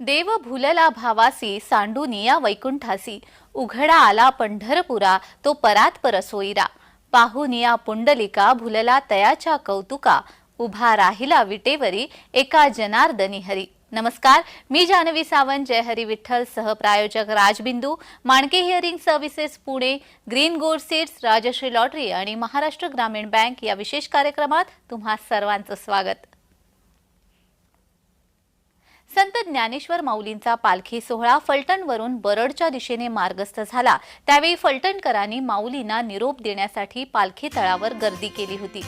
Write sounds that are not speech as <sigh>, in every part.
देव भुलला भावासी सांडुनिया वैकुंठासी. उघडा आला पंढरपुरा तो परात परसोईरा. पाहुनिया पुंडलिका भुलला तयाच्या कौतुका. उभा राहिला विटेवरी एका जनार्दनी हरी. नमस्कार मी जानवी सावंत जय Hari Vitthal सहप्रायोजक Rajbindu. Manke hearing services Pune green gold seeds Rajshri lottery आणि महाराष्ट्र ग्रामीण बँक या विशेष कार्यक्रमात तुम्हा सर्वांचं स्वागत. संत ज्ञानेश्वर माऊलींचा पालखी सोहळा फलटणवरून बरडच्या दिशेने मार्गस्थ झाला. त्यावेळी फलटणकरांनी माऊलींना निरोप देण्यासाठी पालखी तळावर गर्दी केली होती.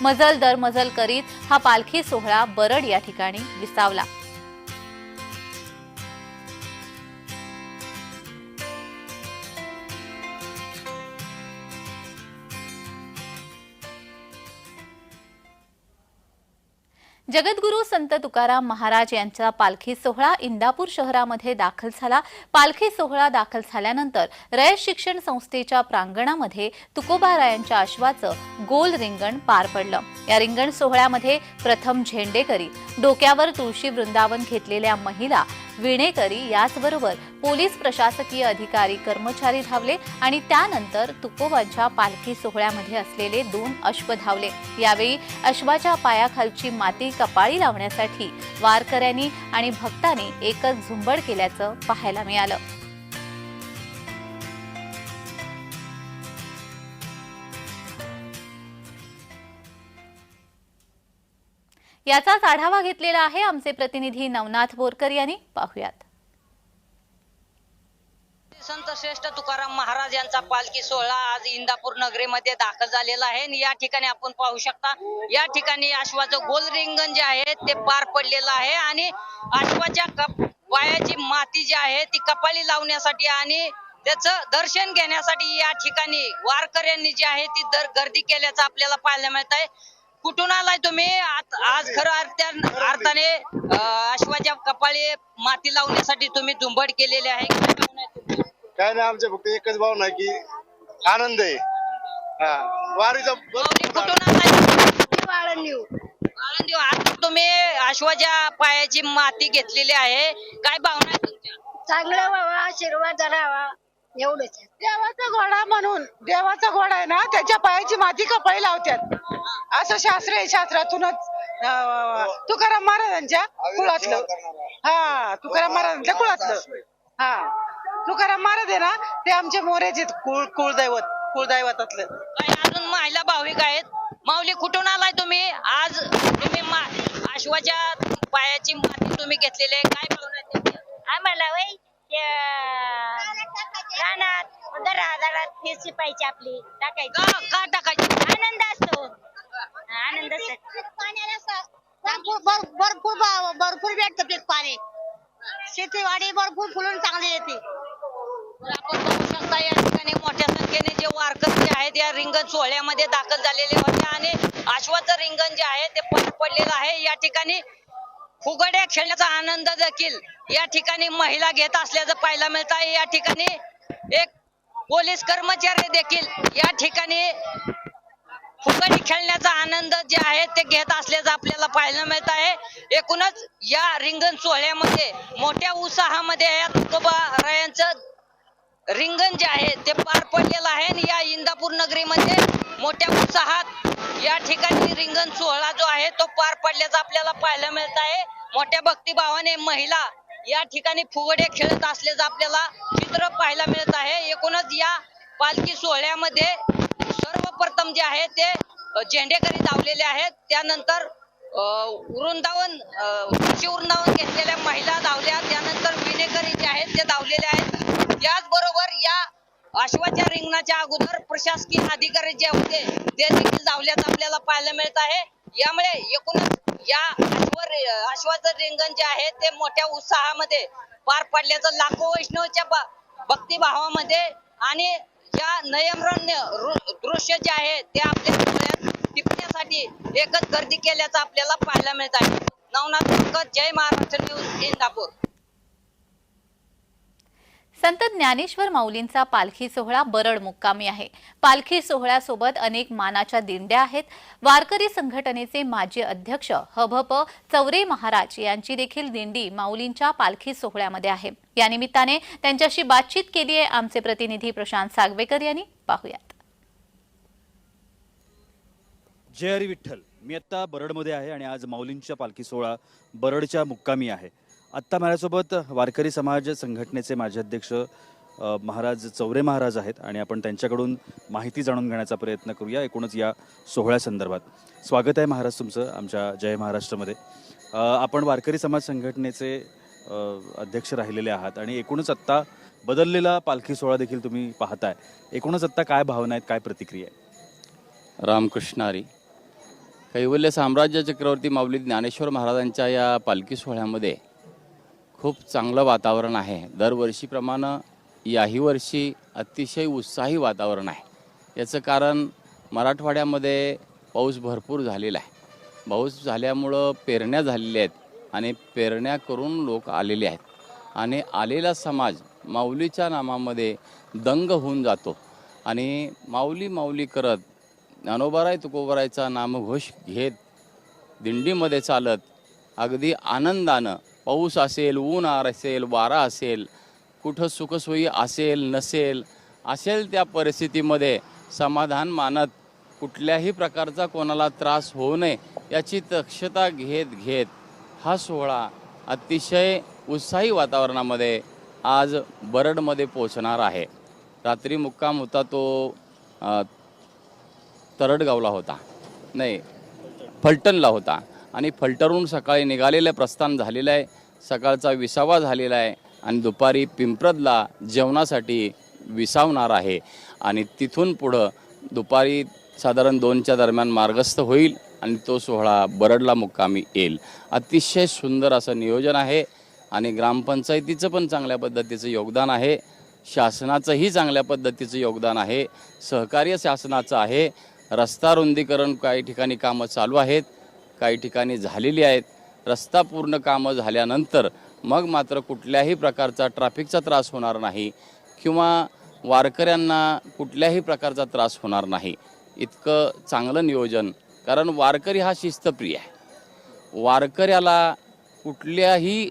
मजल दर मजल करीत हा पालखी सोहळा बरड या ठिकाणी विसावला. जगद्गुरू संत तुकाराम महाराज यांचा पालखी सोहळा इंदापूर शहरामध्ये दाखल झाला. पालखी सोहळा दाखल झाल्यानंतर रयत शिक्षण संस्थेच्या प्रांगणामध्ये तुकोबारायांच्या अश्वाचं गोल रिंगण पार पडलं. या रिंगण सोहळ्यामध्ये प्रथम झेंडेकरी डोक्यावर तुळशी वृंदावन घेतलेल्या महिला विणेकरी याचबरोबर पोलीस प्रशासकीय अधिकारी कर्मचारी धावले आणि त्यानंतर तुकोबांच्या पालखी सोहळ्यामध्ये असलेले दोन अश्व धावले. यावेळी अश्वाच्या पायाखालची माती कपाळी लावण्यासाठी वारकऱ्यांनी आणि भक्तांनी एकच झुंबड केल्याचं पाहायला मिळालं. याचाच आढावा घेतलेला आहे आमचे प्रतिनिधी नवनाथ बोरकर यांनी. पाहुयात. संत श्रेष्ठ तुकाराम महाराज यांचा पालखी सोहळा आज इंदापूर नगरीमध्ये दाखल झालेला आहे. या ठिकाणी आपण पाहू शकता या ठिकाणी अश्वाचं गोल रिंगण जे आहे ते पार पडलेलं आहे. आणि अश्वाच्या कप पायाची माती जी आहे ती कपाळी लावण्यासाठी आणि त्याचं दर्शन घेण्यासाठी या ठिकाणी वारकऱ्यांनी जी आहे ती दर गर्दी केल्याचं आपल्याला पाहायला मिळत आहे कुठून आलाय तुम्ही? आज खरं अर्थान- अश्वाच्या कपाळी माती लावण्यासाठी तुम्ही झुंबड केलेली आहे. काय भावना आहे तुमची? काय नाही आमच्या फक्त एकच भावना आहे की आनंद आहे. हा वारीचा कुठून आलाय? आता तुम्ही अश्वाच्या पायाची माती घेतलेली आहे. काय भावना आहे तुमच्या? चांगलं व्हावा आशीर्वाद राहावा. एवढंच. देवाचा घोडा म्हणून देवाचा घोडा आहे ना त्याच्या पायाची माती कपाळी लावतात असं शास्त्र आहे शास्त्रातूनच अं, तुकाराम महाराजांच्या कुळातलं. हा तुकाराम महाराजांच्या कुळातलं. हा. तुकाराम महाराज आहे ना ते आमचे मोरेचे कुळ कुळदैवत कुळदैवतातलं. काय अजून महिला भाविक आहेत? माऊली कुठून आलाय तुम्ही? आज तुम्ही मा- अश्वाच्या पायाची माती तुम्ही घेतलेली आहे. काय भावना आहे? आम्हाला वय रानात दरा दरात फिरशी पाहिजे आपली टाकायची. का का टाकायची. आनंद असतो. आनंद भरपूर भर- भरपूर भा- भरपूर भेटतं पीक पाणी. शेतीवाडी भरपूर फुलून चांगली येते. आपण बघू शकता या ठिकाणी मोठ्या संख्येने जे वारकरी जे आहेत या रिंगण सोहळ्यामध्ये दाखल झालेले होते आणि अश्वाचं रिंगण जे आहे ते पार पडलेलं आहे. या ठिकाणी फुगड्या खेळण्याचा आनंद देखील या ठिकाणी महिला घेत असल्याचं पाहायला मिळत आहे. या ठिकाणी एक पोलीस कर्मचारी देखील या ठिकाणी फुगडी खेळण्याचा आनंद जे आहे ते घेत असल्याचं आपल्याला पाहायला मिळत आहे. एकूणच या रिंगण सोहळ्यामध्ये मोठ्या उत्साहामध्ये या तुकोबा तुकोबारायांचं रिंगण जे आहे ते पार पडलेलं आहे आणि या इंदापूर नगरीमध्ये मोठ्या उत्साहात या ठिकाणी रिंगण सोहळा जो आहे तो पार पडल्याचा आपल्याला पाहायला मिळत आहे. मोठ्या भक्तिभावाने महिला या ठिकाणी फुगडे खेळत असल्याचं आपल्याला चित्र पाहायला मिळत आहे. एकूणच या पालखी सोहळ्यामध्ये सर्वप्रथम जे आहे ते झेंडेकरी धावलेले आहेत. त्यानंतर वृंदावन अ, वृंदावन घेतलेल्या महिला धावल्या. त्यानंतर विनेकरी जे आहेत ते धावलेले आहेत. त्याचबरोबर या अश्वाच्या रिंगणाच्या अगोदर प्रशासकीय अधिकारी जे होते ते देखील धावल्याचं आपल्याला पाहायला मिळत आहे. यामुळे एकूणच या अश्वर अश्वाचं रिंगण जे आहे ते मोठ्या उत्साहामध्ये पार पडल्याचं लाखो वैष्णवच्या भक्तिभावामध्ये आणि या नयमरण्य दृश्य जे आहे ते आपल्या डोळ्यात टिपण्यासाठी एकच गर्दी केल्याचं आपल्याला पाहायला मिळत आहे. नवनाथ जय महाराष्ट्र न्यूज इंदापूर. संत ज्ञानेश्वर माऊलींचा पालखी सोहळा बरड मुक्कामी आहे. पालखी सोहळ्यासोबत अनेक मानाच्या दिंड्या आहेत. वारकरी संघटनेचे माजी अध्यक्ष हभप चौरे महाराज यांची देखील दिंडी माऊलींच्या पालखी सोहळ्यामध्ये आहे. या निमित्ताने त्यांच्याशी बातचीत केली आहे आमचे प्रतिनिधी प्रशांत सागवेकर यांनी. पाहूयात. जय हरी विठ्ठल. मी आता बरडमध्ये आहे आणि आज माऊलींच्या पालखी सोहळा बरडच्या मुक्कामी आहे. आत्ता माझ्यासोबत वारकरी समाज संघटनेचे माजी अध्यक्ष महाराज चौरे महाराज आहेत आणि आपण त्यांच्याकडून माहिती जाणून घेण्याचा प्रयत्न करूया एकूणच या सोहळ्यासंदर्भात स्वागत आहे महाराज तुमचं आमच्या जय महाराष्ट्रामध्ये. आपण वारकरी समाज संघटनेचे अध्यक्ष राहिलेले आहात आणि एकूणच आत्ता बदललेला पालखी सोहळा देखील तुम्ही पाहताय. एकूणच आत्ता काय भावना आहेत काय प्रतिक्रिया आहे रामकृष्णारी. कैवल्य साम्राज्य चक्रवर्ती माऊली ज्ञानेश्वर महाराजांच्या या पालखी सोहळ्यामध्ये खूप चांगलं वातावरण आहे. दरवर्षीप्रमाणे याही वर्षी अतिशय उत्साही वातावरण आहे. याचं कारण मराठवाड्यामध्ये पाऊस भरपूर झालेला आहे. पाऊस झाल्यामुळं पेरण्या झालेल्या आहेत आणि पेरण्या करून लोक आलेले आहेत. आणि आलेला समाज माऊलीच्या नामामध्ये दंग होऊन जातो. आणि माऊली माऊली करत ज्ञानोबाराय तुकोबरायचा नामघोष घेत दिंडीमध्ये चालत अगदी आनंदानं पाऊस असेल ऊन आर असेल वारा असेल कुठं सुखसोयी असेल नसेल असेल त्या परिस्थितीमध्ये समाधान मानत कुठल्याही प्रकारचा कोणाला त्रास होऊ नये याची दक्षता घेत घेत हा सोहळा अतिशय उत्साही वातावरणामध्ये आज बरडमध्ये पोचणार आहे. रात्री मुक्काम होता तो तरडगावला होता. नाही फलटणला होता आणि फलटणहून सकाळी निघालेलं प्रस्थान झालेलं आहे. सकाळचा विसावा झालेला आहे आणि दुपारी पिंपरदला जेवणासाठी विसावणार आहे. आणि तिथून पुढं दुपारी साधारण दोनच्या दरम्यान मार्गस्थ होईल आणि तो सोहळा बरडला मुक्कामी येईल. अतिशय सुंदर असं नियोजन आहे आणि ग्रामपंचायतीचं पण चांगल्या पद्धतीचं योगदान आहे. शासनाचंही चांगल्या पद्धतीचं योगदान आहे. सहकार्य शासनाचं आहे. रस्ता रुंदीकरण काही ठिकाणी कामं चालू आहेत. काही ठिकाणी झालेली आहेत. रस्ता पूर्ण कामं झाल्यानंतर मग मात्र कुठल्याही प्रकारचा ट्रॅफिकचा त्रास होणार नाही किंवा वारकऱ्यांना कुठल्याही प्रकारचा त्रास होणार नाही. इतकं चांगलं नियोजन कारण वारकरी हा शिस्तप्रिय आहे. वारकऱ्याला कुठल्याही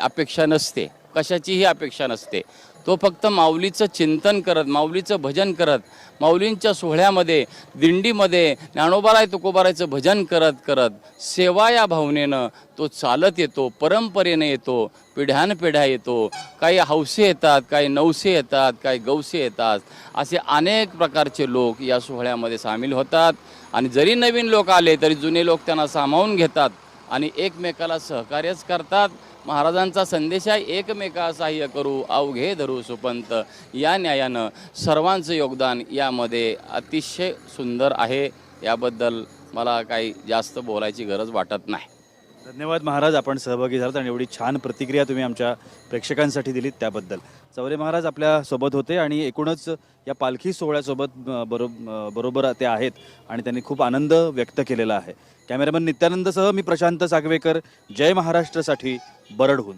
अपेक्षा नसते कशाचीही अपेक्षा नसते. तो फक्त माऊलीचं चिंतन करत माऊलीचं भजन करत माऊलींच्या सोहळ्यामध्ये दिंडीमध्ये ज्ञानोबाराय तुकोबारायचं भजन करत करत सेवा या भावनेनं तो चालत येतो परंपरेने येतो पिढ्यानपिढ्या येतो. काही हौसे येतात काही नवसे येतात काही गवसे येतात. असे अनेक प्रकारचे लोक या सोहळ्यामध्ये सामील होतात. आणि जरी नवीन लोक आले तरी जुने लोक त्यांना सामावून घेतात आणि एकमेकाला सहकार्यच करतात. महाराजांचा संदेश आहे एकमेका सहाय्य करू अवघे धरू सुपंत. या न्यायानं सर्वांचं योगदान यामध्ये अतिशय सुंदर आहे. याबद्दल मला काही जास्त बोलायची गरज वाटत नाही. धन्यवाद महाराज आपण सहभागी झालात आणि एवढी छान प्रतिक्रिया तुम्ही आमच्या प्रेक्षकांसाठी दिलीत त्याबद्दल. चौरे महाराज आपल्यासोबत होते आणि एकूणच या पालखी सोहळ्यासोबत बरो बरोबर ते आहेत आणि त्यांनी खूप आनंद व्यक्त केलेला आहे. कॅमेरामन नित्यानंदसह मी प्रशांत सागवेकर जय महाराष्ट्रासाठी बरडहून.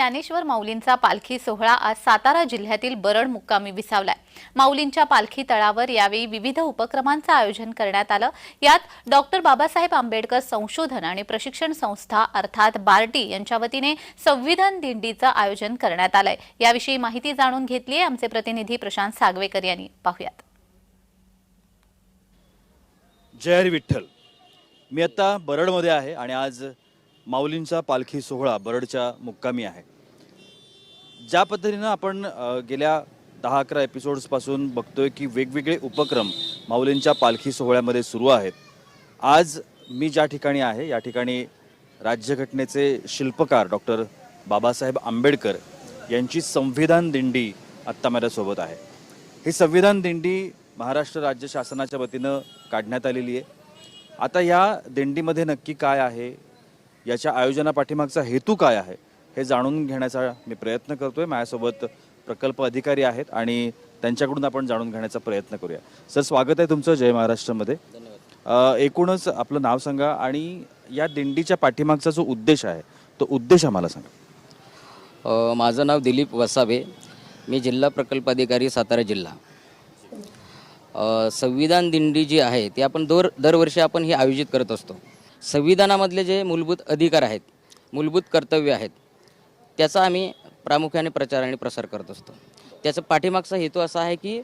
ज्ञानेश्वर माऊलींचा पालखी सोहळा आज सातारा जिल्ह्यातील बरड मुक्कामी विसावलाय. माऊलींच्या पालखी तळावर यावेळी विविध उपक्रमांचं आयोजन करण्यात आलं. यात डॉक्टर बाबासाहेब आंबेडकर संशोधन आणि प्रशिक्षण संस्था अर्थात बार्टी यांच्या वतीने संविधान दिंडीचं आयोजन करण्यात आलंय. याविषयी माहिती जाणून घेतली आहे आमचे प्रतिनिधी प्रशांत सागवेकर यांनी. पाहुयात. जय विठ्ठल. मी आता बरडमध्ये आहे आणि आज माऊलींचा पालखी सोहळा बरडच्या मुक्कामी आहे. ज्या पद्धतीनं आपण गेल्या दहा अकरा एपिसोड्सपासून बघतोय की वेगवेगळे उपक्रम माऊलींच्या पालखी सोहळ्यामध्ये सुरू आहेत. आज मी ज्या ठिकाणी आहे या ठिकाणी राज्यघटनेचे शिल्पकार डॉक्टर बाबासाहेब आंबेडकर यांची संविधान दिंडी आत्ता माझ्यासोबत आहे. ही संविधान दिंडी महाराष्ट्र राज्य शासनाच्या वतीनं काढण्यात आलेली आहे. आता या दिंडीमध्ये नक्की काय आहे याच्या आयोजनापाठीमागचा हेतू काय आहे हे जाणून घेण्याचा मी प्रयत्न करतोय. माझ्यासोबत प्रकल्प अधिकारी आहेत आणि त्यांच्याकडून आपण जाणून घेण्याचा प्रयत्न करूया. सर स्वागत आहे तुमचं जय महाराष्ट्रामध्ये. एकूणच आपलं नाव सांगा आणि या दिंडीच्या पाठीमागचा जो उद्देश आहे तो उद्देश आम्हाला सांगा. माझं नाव दिलीप वसावे. मी जिल्हा प्रकल्प अधिकारी सातारा जिल्हा. संविधान दिंडी जी आहे ती आपण दर दरवर्षी आपण ही आयोजित करत असतो. संविधानामधले जे मूलभूत अधिकार आहेत मूलभूत कर्तव्य आहेत त्याचा आम्ही प्रामुख्याने प्रचार आणि प्रसार करत असतो. त्याचा पाठीमागचा हेतू असा आहे की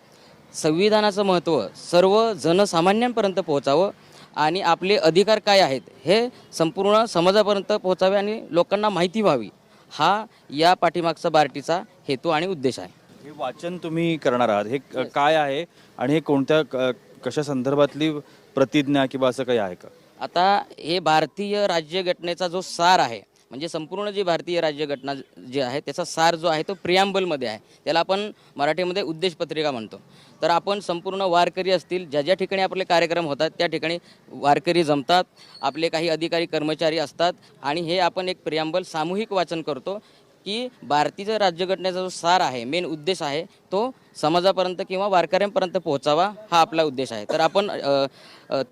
संविधानाचं महत्त्व सर्व जनसामान्यांपर्यंत पोहोचावं आणि आपले अधिकार काय आहेत हे संपूर्ण समाजापर्यंत पोहोचावे आणि लोकांना माहिती व्हावी हा या पाठीमागचा बार्टीचा हेतू आणि उद्देश आहे. हे वाचन तुम्ही करणार आहात हे काय आहे आणि हे कोणत्या क- कशा संदर्भातली प्रतिज्ञा किंवा असं काही आहे का? आता हे भारतीय राज्यघटनेचा जो सार आहे म्हणजे संपूर्ण जी भारतीय राज्यघटना जी आहे त्याचा सार जो आहे तो प्रियांबलमध्ये आहे. त्याला आपण मराठीमध्ये उद्देशपत्रिका म्हणतो. तर आपण संपूर्ण वारकरी असतील ज्या ज्या ठिकाणी आपले कार्यक्रम होतात त्या ठिकाणी वारकरी जमतात आपले काही अधिकारी कर्मचारी असतात आणि हे आपण एक प्रियांबल सामूहिक वाचन करतो. की भारतीय राज्यघटनेचा जो सार आहे मेन उद्देश आहे तो समाजापर्यंत किंवा वारकऱ्यांपर्यंत पोहोचावा हा आपला उद्देश आहे. तर आपण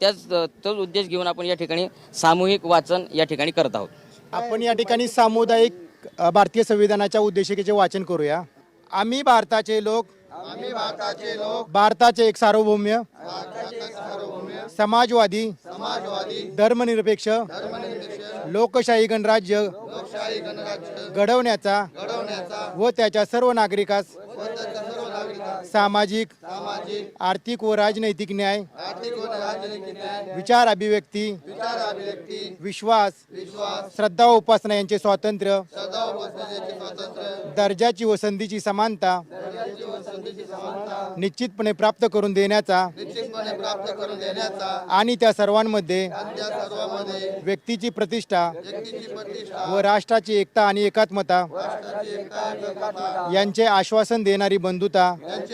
त्याच तोच उद्देश घेऊन आपण या ठिकाणी सामूहिक वाचन या ठिकाणी करत आहोत. आपण या ठिकाणी सामुदायिक भारतीय संविधानाच्या उद्देशिकेचे वाचन करूया. आम्ही भारताचे लोक. आम्ही भारताचे लोक. भारताचे एक सार्वभौम्य. समाजवादी. समाजवादी. धर्मनिरपेक्ष. लोकशाही गणराज्य घडवण्याचा व त्याच्या सर्व नागरिकास सामाजिक आर्थिक व राजनैतिक न्याय विचार अभिव्यक्ती विश्वास श्रद्धा व उपासना यांचे स्वातंत्र्य दर्जाची व संधीची समानता निश्चितपणे प्राप्त करून देण्याचा आणि त्या सर्वांमध्ये व्यक्तीची प्रतिष्ठा व राष्ट्राची एकता आणि एकात्मता यांचे आश्वासन देणारी बंधुता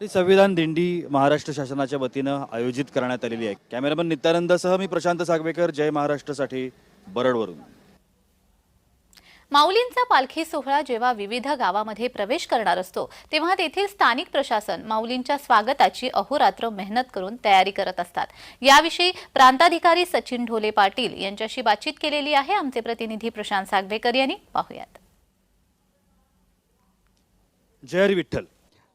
ही संविधान दिंडी महाराष्ट्र शासनाच्या वतीनं आयोजित करण्यात आलेली आहे. कॅमेरामन नित्यानंदसह मी प्रशांत सागवेकर. जय महाराष्ट्रसाठी बरडवरून. माऊलींचा पालखी सोहळा जेव्हा विविध गावामध्ये प्रवेश करणार असतो तेव्हा तेथील स्थानिक प्रशासन माऊलींच्या स्वागताची अहोरात्र मेहनत करून तयारी करत असतात. याविषयी प्रांताधिकारी सचिन ढोले पाटील यांच्याशी बातचीत केलेली आहे. आमचे प्रतिनिधी प्रशांत सागवेकर यांनी. पाहुयात. जय विठ्ठल.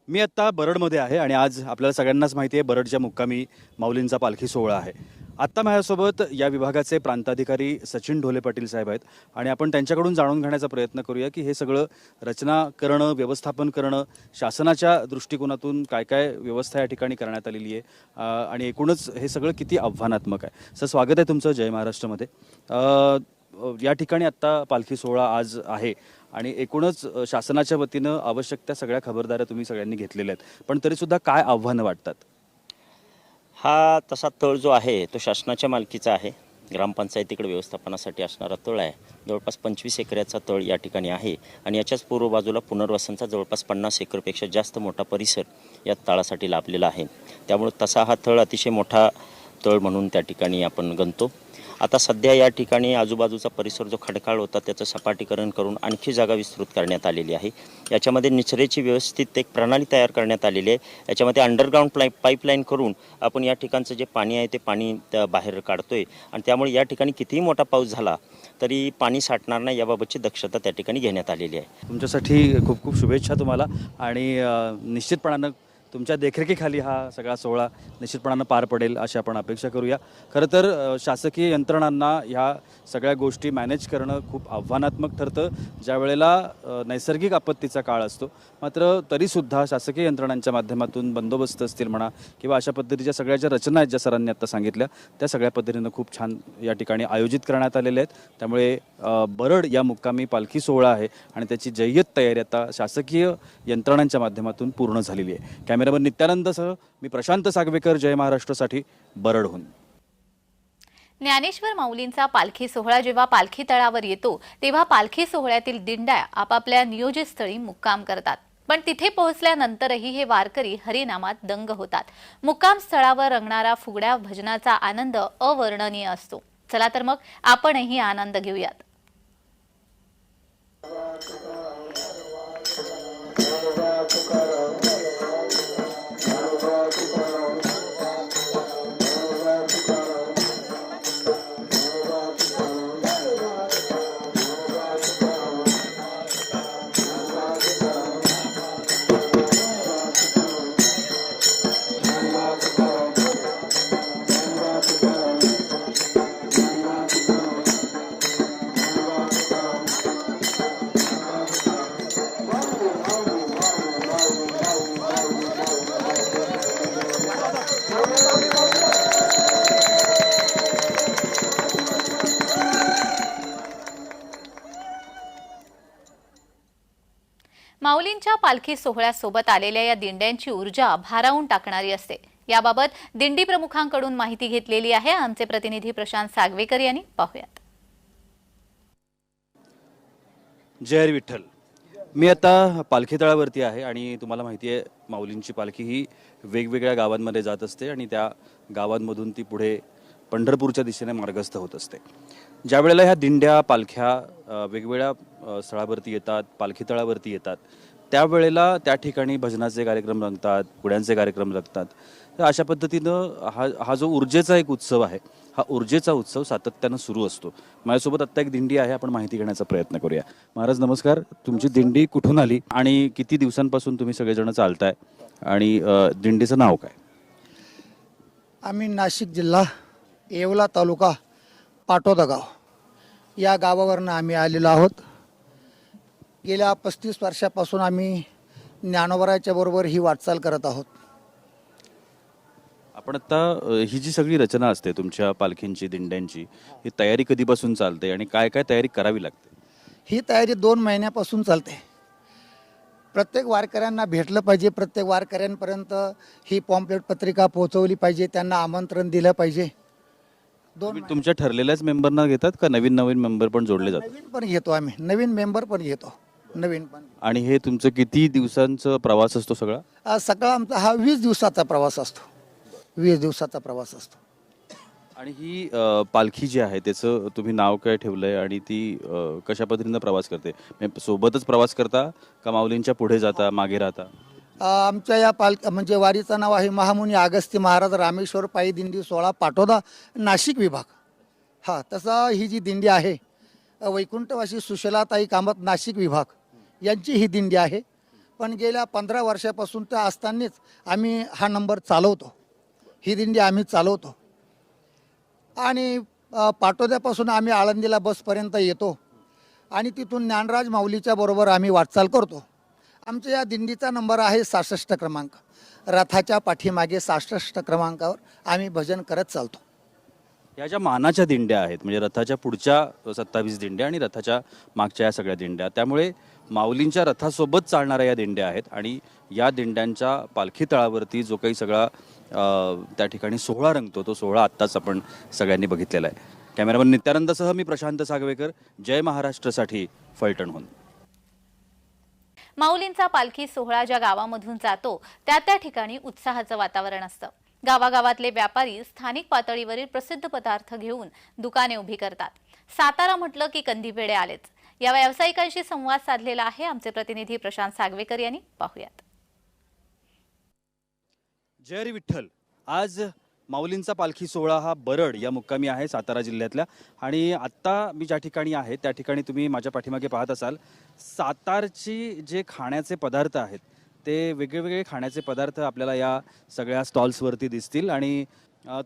मी आत्ता बरडमध्ये आहे आणि आज आपल्याला सगळ्यांनाच माहिती आहे बरडच्या मुक्कामी माऊलींचा पालखी सोहळा आहे. आत्ता माझ्यासोबत या विभागाचे प्रांताधिकारी सचिन ढोले पाटील साहेब आहेत आणि आपण त्यांच्याकडून जाणून घेण्याचा प्रयत्न करूया की हे सगळं रचना करणं व्यवस्थापन करणं शासनाच्या दृष्टिकोनातून काय काय व्यवस्था या ठिकाणी करण्यात आलेली आहे आणि एकूणच हे सगळं किती आव्हानात्मक आहे. सर स्वागत आहे तुमचं जय महाराष्ट्रामध्ये. या ठिकाणी आत्ता पालखी सोहळा आज आहे. आणि एकूणच शासनाच्या वतीनं आवश्यक त्या सगळ्या खबरदाऱ्या तुम्ही सगळ्यांनी घेतलेल्या आहेत. पण तरीसुद्धा काय आव्हानं वाटतात? हा तसा तळ जो आहे तो शासनाच्या मालकीचा आहे. ग्रामपंचायतीकडे व्यवस्थापनासाठी असणारा तळ आहे. जवळपास पंचवीस एकराचा तळ या ठिकाणी आहे. आणि याच्याच पूर्व बाजूला पुनर्वसनचा जवळपास पन्नास एकरपेक्षा जास्त मोठा परिसर या तळासाठी लाभलेला आहे. त्यामुळे तसा हा तळ अतिशय मोठा तळ म्हणून त्या ठिकाणी आपण गणतो. आता सध्या या ठिकाणी आजूबाजूचा परिसर जो खडकाळ होता त्याचं सपाटीकरण करून आणखी जागा विस्तृत करण्यात आलेली आहे. याच्यामध्ये निचरेची व्यवस्थित एक प्रणाली तयार करण्यात आलेली आहे. याच्यामध्ये अंडरग्राऊंड प्लाय पाईपलाईन करून आपण या ठिकाणचं जे पाणी आहे ते पाणी त्या बाहेर काढतोय. आणि त्यामुळे या ठिकाणी कितीही मोठा पाऊस झाला तरी पाणी साठणार नाही याबाबतची दक्षता त्या ठिकाणी घेण्यात आलेली आहे. तुमच्यासाठी खूप खूप शुभेच्छा तुम्हाला. आणि निश्चितपणानं तुमच्या देखरेखीखाली हा सगळा सोहळा निश्चितपणानं पार पडेल अशी आपण अपेक्षा करूया. खरं तर शासकीय यंत्रणांना ह्या सगळ्या गोष्टी मॅनेज करणं खूप आव्हानात्मक ठरतं. ज्या वेळेला नैसर्गिक आपत्तीचा काळ असतो मात्र तरीसुद्धा शासकीय यंत्रणांच्या माध्यमातून बंदोबस्त असतील म्हणा किंवा अशा पद्धतीच्या सगळ्या ज्या रचना आहेत ज्या सरांनी आता सांगितल्या त्या सगळ्या पद्धतीनं खूप छान या ठिकाणी आयोजित करण्यात आलेल्या आहेत. त्यामुळे बरड या मुक्कामी पालखी सोहळा आहे आणि त्याची जय्यत तयारी आता शासकीय यंत्रणांच्या माध्यमातून पूर्ण झालेली आहे. कॅमेरामन नित्यानंदसह मी प्रशांत सागवेकर जय महाराष्ट्रासाठी बरडहून. ज्ञानेश्वर माऊलींचा पालखी सोहळा जेव्हा पालखी तळावर येतो तेव्हा पालखी सोहळ्यातील दिंड्या आपापल्या नियोजित स्थळी मुक्काम करतात पण तिथे पोहोचल्यानंतरही हे वारकरी हरिनामात दंग होतात मुक्काम स्थळावर रंगणारा फुगड्या भजनाचा आनंद अवर्णनीय असतो चला तर मग आपणही आनंद घेऊयात पालखी सोहळ्यासोबत आलेल्या या दिंड्यांची ऊर्जा भारावून टाकणारी असते. याबाबत दिंडी प्रमुखांकडून माहिती घेतलेली आहे. आमचे प्रतिनिधी प्रशांत सागवेकर यांनी पाहूयात. जय विठ्ठल. मी आता पालखी तळावरती आहे आणि तुम्हाला माहिती आहे माऊलींची पालखी ही वेगवेगळ्या गावांमध्ये जात असते आणि त्या गावांमधून ती पुढे पंढरपूरच्या दिशेने मार्गस्थ होत असते. ज्या वेळेला ह्या दिंड्या पालख्या वेगवेगळ्या स्थळावरती येतात पालखी तळावरती येतात त्यावेळेला त्या ठिकाणी भजनाचे कार्यक्रम रंगतात पुड्यांचे कार्यक्रम रंगतात. तर अशा पद्धतीनं हा हा जो ऊर्जेचा एक उत्सव आहे हा ऊर्जेचा उत्सव सातत्यानं सुरू असतो. माझ्यासोबत आत्ता एक दिंडी आहे आपण माहिती घेण्याचा प्रयत्न करूया. महाराज नमस्कार. तुमची दिंडी कुठून आली आणि किती दिवसांपासून तुम्ही सगळेजण चालताय? आणि अ, दिंडीचं नाव काय? आम्ही नाशिक जिल्हा येवला तालुका पाटोदा गाव. या गावावरनं आम्ही आलेलो आहोत. गेल्या पस्तीस वर्षापासून आम्ही ज्ञानोबराच्या बरोबर ही वाटचाल करत आहोत. आपण आता अ, ही जी सगळी रचना असते तुमच्या पालखींची दिंड्यांची ही तयारी कधीपासून चालते आणि काय काय तयारी करावी लागते? ही तयारी दोन महिन्यापासून चालते. प्रत्येक वारकऱ्यांना भेटलं पाहिजे प्रत्येक वारकऱ्यांपर्यंत ही पॉम्पलेट पत्रिका पोहोचवली पाहिजे त्यांना आमंत्रण दिलं पाहिजे. दोन तुम्ही तुमच्या ठरलेल्याच मेंबरना घेतात का? नवीन नवीन मेंबर पण जोडले जातात? नवीन पण घेतो आम्ही. नवीन मेंबर पण घेतो. नवीन पण. आणि हे तुमचं किती दिवसांचा प्रवास असतो सगळा? आज सकाळ आमचा हा वीस दिवसाचा प्रवास असतो. वीस दिवसाचा प्रवास असतो. आणि ही अ, पालखी जी आहे त्याचं तुम्ही नाव काय ठेवलंय आणि ती अ, कशा पद्धतीनं प्रवास करते? म्हणजे सोबतच प्रवास करता का माऊलींच्या पुढे जाता मागे राहता? आ, आमच्या या पाल म्हणजे वारीचं नाव आहे महामुनी अगस्ती महाराज रामेश्वर पायी दिंडी सोळा पाटोदा नाशिक विभाग. हा तसा ही जी दिंडी आहे अ, वैकुंठवासी सुशलाताई कामत नाशिक विभाग. यांची ही दिंडी आहे. पण गेल्या पंधरा वर्षापासून त्या असतानाच आम्ही हा नंबर चालवतो. ही दिंडी आम्ही चालवतो. आणि पाटोद्यापासून आम्ही आळंदीला बसपर्यंत येतो. आणि तिथून ज्ञानराज माऊलीच्या बरोबर आम्ही वाटचाल करतो. आमच्या या दिंडीचा नंबर आहे सहासष्ट क्रमांक. रथाच्या पाठीमागे सहासष्ट क्रमांकावर आम्ही भजन करत चालतो. या ज्या मानाच्या दिंड्या आहेत म्हणजे रथाच्या पुढच्या सत्तावीस दिंड्या आणि रथाच्या मागच्या या सगळ्या दिंड्या त्यामुळे माऊलींच्या रथासोबत चालणाऱ्या या दिंड्या आहेत आणि या दिंड्यांच्या पालखी तळावरती जो काही सगळा त्या ठिकाणी सोहळा रंगतो तो सोहळा आत्ताच आपण सगळ्यांनी बघितलेला आहे. कॅमेरामन नित्यानंदसह मी प्रशांत सागवेकर जय महाराष्ट्रसाठी फलटणहून. माऊलींचा पालखी सोहळा ज्या गावामधून जातो त्या त्या ठिकाणी उत्साहाचं वातावरण असतं. गावागावातले व्यापारी स्थानिक पातळीवरील प्रसिद्ध पदार्थ घेऊन दुकाने उभी करतात. सातारा म्हटलं की कंदीपेढे आलेच. या व्यावसायिकांशी संवाद साधलेला आहे आमचे प्रतिनिधी प्रशांत सागवेकर यांनी. पाहूयात. जयरी विठ्ठल. आज माऊलींचा पालखी सोहळा हा बरड या मुक्कामी आहे सातारा जिल्ह्यातल्या. आणि आत्ता मी ज्या ठिकाणी आहे त्या ठिकाणी तुम्ही माझ्या पाठीमागे पाहत असाल सातारची जे खाण्याचे पदार्थ आहेत ते वेगवेगळे खाण्याचे पदार्थ आपल्याला या सगळ्या स्टॉल्सवरती दिसतील. आणि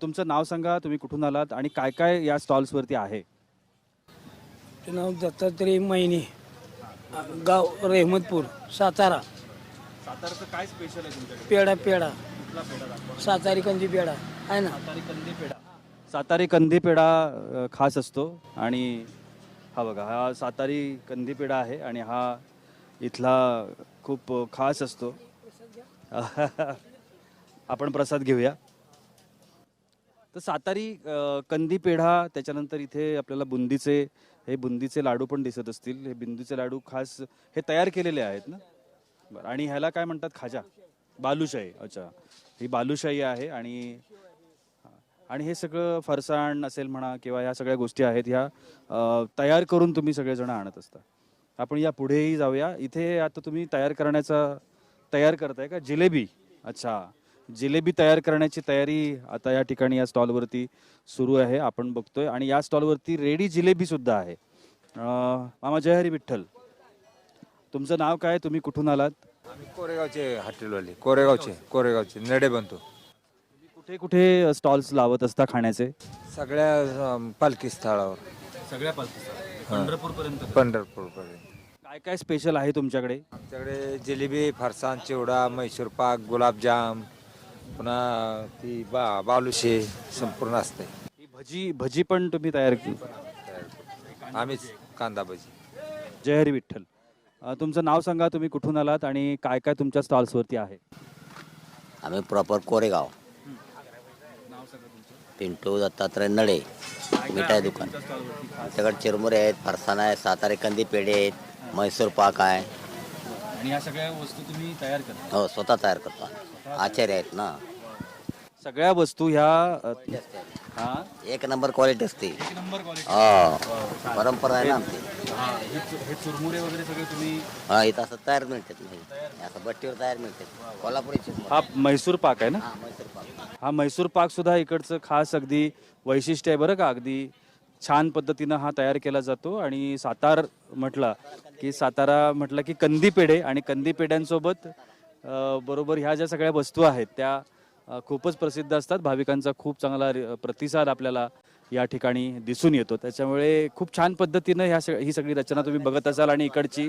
तुमचं नाव सांगा तुम्ही कुठून आलात आणि काय काय या स्टॉल्सवरती आहे? ते नाव दत्तात्रय महिने गाव रेहमतपूर सातारा. सातारचं काय स्पेशल आहे तुमच्याकडे? पेढा पेढा. कुठला पेढा दाखवा? सातारी कंदी पेढा. आहे ना? सातारी कंदी पेढा. सातारी कंदी पेढा अ, खास असतो. आणि हा बघा हा सातारी कंदी पेढा आहे आणि हा इथला खूप खास असतो. <laughs> आपण प्रसाद घेऊया. तर सातारी अ, कंदी पेढा त्याच्यानंतर इथे आपल्याला बुंदीचे हे बुंदीचे लाडू पण दिसत असतील. हे बुंदीचे लाडू खास हे तयार केलेले आहेत ना? बरं आणि ह्याला काय म्हणतात? खाजा. बालुशाही. अच्छा. ही बालुशाही आहे आणि आणि हे सगळं फरसाण असेल म्हणा किंवा ह्या सगळ्या गोष्टी आहेत ह्या अ, तयार करून तुम्ही सगळेजण आणत असता. आपण या पुढेही जाऊया. इथे आता तुम्ही तयार करण्याचा तयार करताय का? जिलेबी. अच्छा. जिलेबी तयार करण्याची तयारी आता या ठिकाणी या स्टॉलवरती सुरू आहे आपण बघतोय. आणि या स्टॉलवरती रेडी जिलेबी सुद्धा आहे. मामा जय हरी विठ्ठल. तुमचं नाव काय? तुम्ही कुठून आलात? कोरेगावचे हॉटेलवाले. कोरेगावचे कोरेगावचे. नडे बनतो. कुठे कुठे स्टॉल्स लावत असता खाण्याचे? सगळ्या अं, पालखी स्थळावर. सगळ्या पंढरपूर पर्यंत पंढरपूरपर्यंत. काय काय स्पेशल आहे तुमच्याकडे? आमच्याकडे जिलेबी फरसाण चिवडा म्हैसूर पाक गुलाबजाम पुन्हा ती बा बालुशे संपूर्ण असते. ही भजी भजी पण तुम्ही तयार केली. आम्हीच कांदा भजी. जय हरी विठ्ठल. अ, तुमचं नाव सांगा तुम्ही कुठून आलात आणि काय काय तुमच्या स्टॉल्सवरती आहे? आम्ही प्रॉपर कोरेगाव. पिंटू दत्तात्रय नळे मिठाई दुकान. आमच्याकडे चिरमुरे आहेत फरसाण आहे सातारे कंदी पेढे आहेत म्हैसूर पाक आहे. आणि या सगळ्या वस्तू तुम्ही तयार करता? हो स्वतः तयार करतो आम्ही. आचार्य आहेत ना. सगळ्या वस्तू ह्या हा? एक नंबर क्वालिटी असते. एक नंबर क्वालिटी हो. परंपरा आहे ना आमची. हे चुरमुरे वगैरे सगळे तुम्ही हा इथं असं तयार मिळतात नाही असं बट्टीवर तयार मिळतात. कोल्हापुरी चिरमुरे. हा म्हैसूर पाक आहे ना? हा पाक. हा म्हैसूर पाक सुद्धा इकडचं खास अगदी वैशिष्ट्य आहे बरं का. अगदी छान पद्धतीनं हा तयार केला जातो. आणि सातार म्हटला की सातारा म्हटलं की कंदी पेढे आणि कंदी पेढ्यांसोबत बरोबर ह्या ज्या सगळ्या वस्तू आहेत त्या खूपच प्रसिद्ध असतात. भाविकांचा खूप चांगला प्रतिसाद आपल्याला या ठिकाणी दिसून येतो. त्याच्यामुळे खूप छान पद्धतीनं ह्या सग ही सगळी रचना तुम्ही बघत असाल आणि इकडची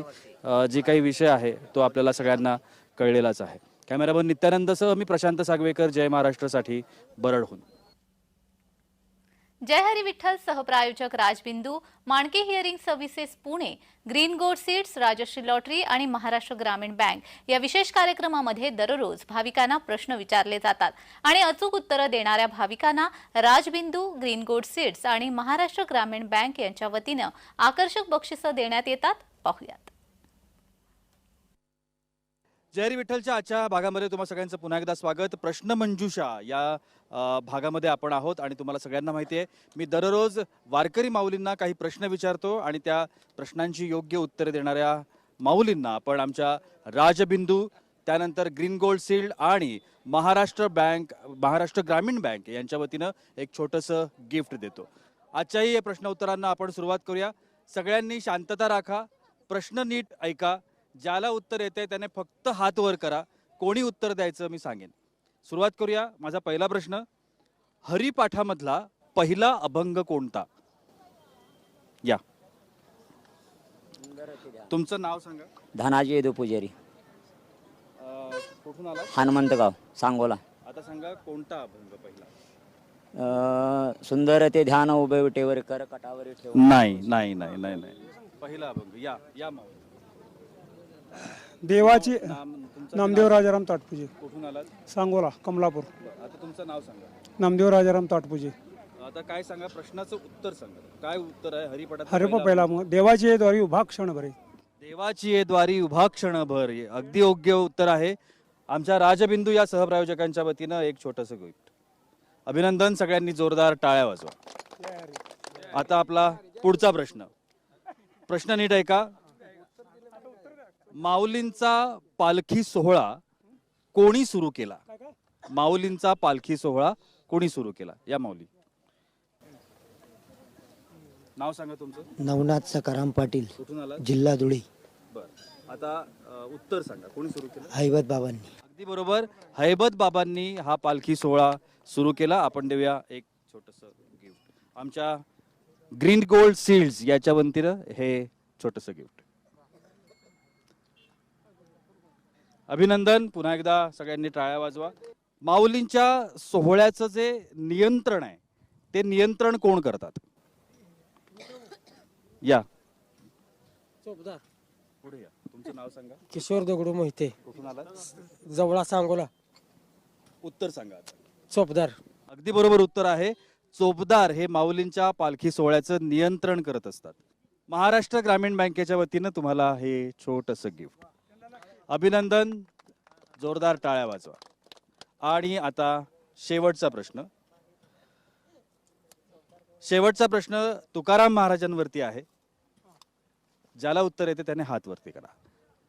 जी काही विषय आहे तो आपल्याला सगळ्यांना कळलेलाच आहे. कॅमेरामन नित्यानंदसह मी प्रशांत सागवेकर जय महाराष्ट्रसाठी बरडहून. जय Hari Vitthal सहप्रायोजक Rajbindu Manke hearing services Pune green gold seeds Rajshri lottery आणि महाराष्ट्र ग्रामीण बँक या विशेष कार्यक्रमामध्ये दररोज भाविकांना प्रश्न विचारले जातात. आणि अचूक उत्तरं देणाऱ्या भाविकांना राजबिंदू ग्रीन गोल्ड सीड्स आणि महाराष्ट्र ग्रामीण बँक यांच्या वतीनं आकर्षक बक्षिसं देण्यात येतात. पाहुयात. जयरी विठ्ठलच्या आजच्या भागामध्ये तुम्हाला सगळ्यांचं पुन्हा एकदा स्वागत. प्रश्न मंजुषा या भागामध्ये आपण आहोत आणि तुम्हाला सगळ्यांना माहिती आहे मी दररोज वारकरी माऊलींना काही प्रश्न विचारतो आणि त्या प्रश्नांची योग्य उत्तरे देणाऱ्या माऊलींना आपण आमच्या राजबिंदू त्यानंतर ग्रीन गोल्ड सील्ड आणि महाराष्ट्र बँक महाराष्ट्र ग्रामीण बँक यांच्या वतीनं एक छोटंसं गिफ्ट देतो. आजच्याही या प्रश्न उत्तरांना आपण सुरुवात करूया. सगळ्यांनी शांतता राखा प्रश्न नीट ऐका ज्याला उत्तर येते त्याने फक्त हात वर करा. कोणी उत्तर द्यायचं मी सांगेन. सुरुवात करूया. माझा पहिला प्रश्न हरिपाठामधला पहिला अभंग कोणता? या. तुमचं नाव सांगा. धनाजी येदू पुजारी. अं, कुठून आला हनुमंतगाव सांगोला. आता सांगा कोणता अभंग पहिला? सुंदर ते ध्यान उभे विटेवर कर कटावर ठेव. नाही नाही नाही नाही नाही. पहिला अभंग. या या माऊली. देवाची नाम तुमचं नामदेव राजाराम ताटपुजे. कुठून आलात? सांगोला कमलापूर. बरं, आता तुमचं नाव सांगा. नामदेव राजाराम ताटपुजे. आता काय सांगा? प्रश्नाचं उत्तर सांगा. काय उत्तर आहे? हरिपाठात हरिप पहिला मग. देवाची द्वारी उभा क्षण भरे. देवाची ये द्वारी उभा क्षणभर अगदी योग्य उत्तर आहे. आमच्या राजबिंदू या सहप्रायोजकांच्या वतीनं एक छोटस गिफ्ट अभिनंदन सगळ्यांनी जोरदार टाळ्या वाजवा. आता आपला पुढचा प्रश्न. प्रश्न नीट आहे का माऊलींचा पालखी सोहळा कोणी सुरू केला? माऊलींचा पालखी सोहळा कोणी सुरू केला? या माऊली. नाव सांगा तुमचं. नवनाथ सकाराम पाटील कुठून आला जिल्हा धुळे. बर. आता अ, उत्तर सांगा. कोणी सुरू केलं? हैबत बाबांनी. अगदी बरोबर. हैबत बाबांनी हा पालखी सोहळा सुरू केला. आपण देऊया एक छोटस गिफ्ट. आमच्या ग्रीन गोल्ड सीड्स याच्या वतीनं हे छोटस गिफ्ट. अभिनंदन. पुन्हा एकदा सगळ्यांनी टाळ्या वाजवा. माऊलींच्या सोहळ्याचं जे नियंत्रण आहे ते नियंत्रण कोण करतात? या. पुढे या. तुमचं नाव सांगा. किशोर दगडू मोहिते. कुठून आला जवळा सांगोला. उत्तर सांगा आता. चोपदार अगदी बरोबर उत्तर आहे. चोपदार हे माऊलींच्या पालखी सोहळ्याचं नियंत्रण करत असतात. महाराष्ट्र ग्रामीण बँकेच्या वतीनं तुम्हाला हे छोटस गिफ्ट अभिनंदन जोरदार टाळ्या वाजवा. आणि आता शेवटचा प्रश्न. शेवटचा प्रश्न तुकाराम महाराजांवरती आहे. ज्याला उत्तर येते त्याने हात वरती करा.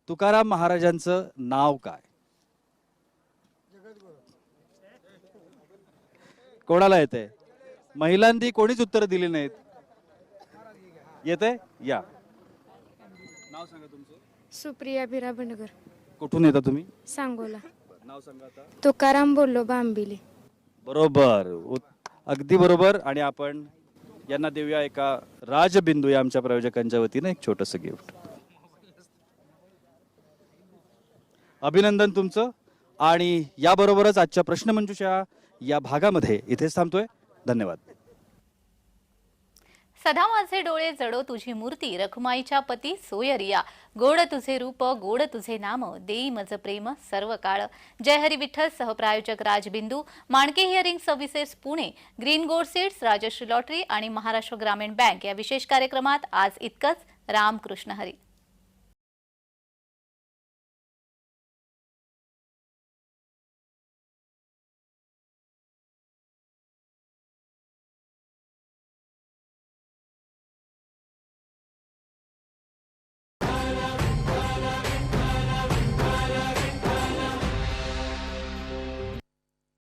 तुकाराम महाराजांचं नाव काय? कोणाला येते? महिलांनी कोणीच उत्तर दिली नाहीत. येते? या. नाव सांगा तुमचं. सुप्रिया बिरा बनगर कुठून येता तुम्ही? सांगोला. नाव सांगा आता. तुकाराम बोललो बांबिली. बरोबर. उत- अगदी बरोबर. आणि आपण यांना देऊया एका राजबिंदू या आमच्या प्रायोजकांच्या वतीनं एक छोटस गिफ्ट. अभिनंदन तुमचं. आणि याबरोबरच आजच्या प्रश्नमंजुषा या भागामध्ये इथेच थांबतोय. धन्यवाद. सदा माझे डोळे जडो तुझी मूर्ती रखुमाईच्या पती सोयरिया. गोड तुझे रूप गोड तुझे नाम देई मज प्रेम सर्व काळ जय Hari Vitthal सहप्रायोजक Rajbindu. Manke hearing services Pune. Green gold seeds Rajshri lottery आणि महाराष्ट्र ग्रामीण बँक या विशेष कार्यक्रमात आज इतकंच. रामकृष्ण हरी.